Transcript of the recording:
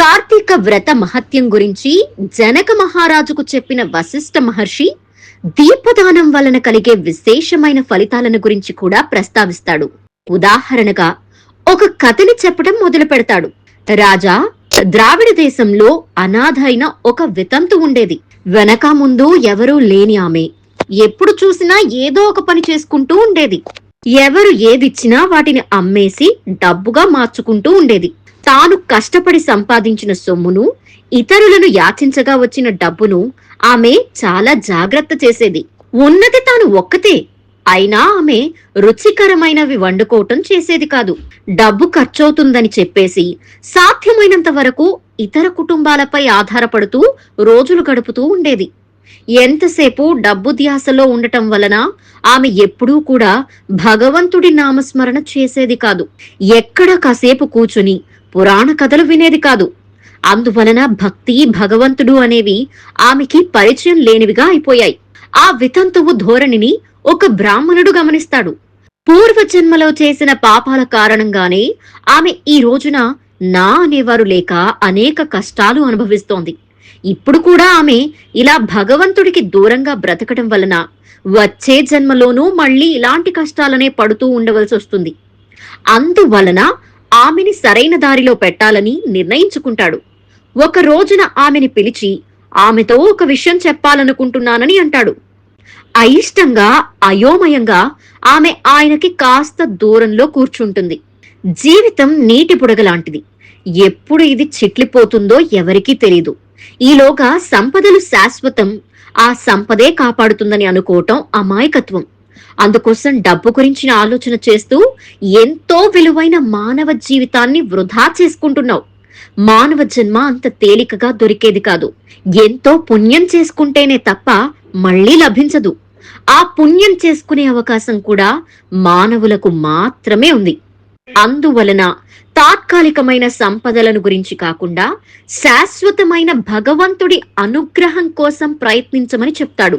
కార్తీక వ్రత మహత్యం గురించి జనక మహారాజుకు చెప్పిన వశిష్ఠ మహర్షి దీపదానం వలన కలిగే విశేషమైన ఫలితాలను గురించి కూడా ప్రస్తావిస్తాడు. ఉదాహరణగా ఒక కథని చెప్పడం మొదలు పెడతాడు. రాజా ద్రావిడ దేశంలో అనాథ అయిన ఒక వితంతు ఉండేది. వెనక ముందు ఎవరూ లేని ఆమె. ఎప్పుడు చూసినా ఏదో ఒక పని చేసుకుంటూ ఉండేది. ఎవరు ఏదిచ్చినా వాటిని అమ్మేసి డబ్బుగా మార్చుకుంటూ ఉండేది. తాను కష్టపడి సంపాదించిన సొమ్మును ఇతరులను యాచించగా వచ్చిన డబ్బును ఆమె చాలా జాగ్రత్త చేసేది. ఉన్నది తాను ఒక్కతే అయినా ఆమె రుచికరమైనవి వండుకోవటం చేసేది కాదు. డబ్బు ఖర్చవుతుందని చెప్పేసి సాధ్యమైనంత వరకు ఇతర కుటుంబాలపై ఆధారపడుతూ రోజులు గడుపుతూ ఉండేది. ఎంతసేపు డబ్బు ధ్యాసలో ఉండటం వలన ఆమె ఎప్పుడూ కూడా భగవంతుడి నామస్మరణ చేసేది కాదు. ఎక్కడ కాసేపు కూచుని పురాణ కథలు వినేది కాదు. అందువలన భక్తి భగవంతుడు అనేవి ఆమెకి పరిచయం లేనివిగా అయిపోయాయి. ఆ వితంతువు ధోరణిని ఒక బ్రాహ్మణుడు గమనిస్తాడు. పూర్వజన్మలో చేసిన పాపాల కారణంగానే ఆమె ఈ రోజున నా అనేవారు లేక అనేక కష్టాలు అనుభవిస్తోంది. ఇప్పుడు కూడా ఆమె ఇలా భగవంతుడికి దూరంగా బ్రతకడం వలన వచ్చే జన్మలోనూ మళ్ళీ ఇలాంటి కష్టాలనే పడుతూ ఉండవలసి వస్తుంది అందువలన ఆమెని సరైన దారిలో పెట్టాలని నిర్ణయించుకుంటాడు. ఒక రోజున ఆమెని పిలిచి ఆమెతో ఒక విషయం చెప్పాలనుకుంటున్నానని అంటాడు. అయిష్టంగా అయోమయంగా ఆమె ఆయనకి కాస్త దూరంలో కూర్చుంటుంది. జీవితం నీటి బుడగలాంటిది ఎప్పుడు ఇది చిట్లిపోతుందో ఎవరికీ తెలియదు ఈలోగా సంపదలు శాశ్వతం ఆ సంపదే కాపాడుతుందని అనుకోవటం అమాయకత్వం. అందుకోసం డబ్బు గురించిన ఆలోచన చేస్తూ ఎంతో విలువైన మానవ జీవితాన్ని వృధా చేసుకుంటున్నావు. మానవ జన్మ అంత తేలికగా దొరికేది కాదు. ఎంతో పుణ్యం చేసుకుంటేనే తప్ప మళ్ళీ లభించదు. ఆ పుణ్యం చేసుకునే అవకాశం కూడా మానవులకు మాత్రమే ఉంది. అందువలన తాత్కాలికమైన సంపదలను గురించి కాకుండా శాశ్వతమైన భగవంతుడి అనుగ్రహం కోసం ప్రయత్నించమని చెప్తాడు.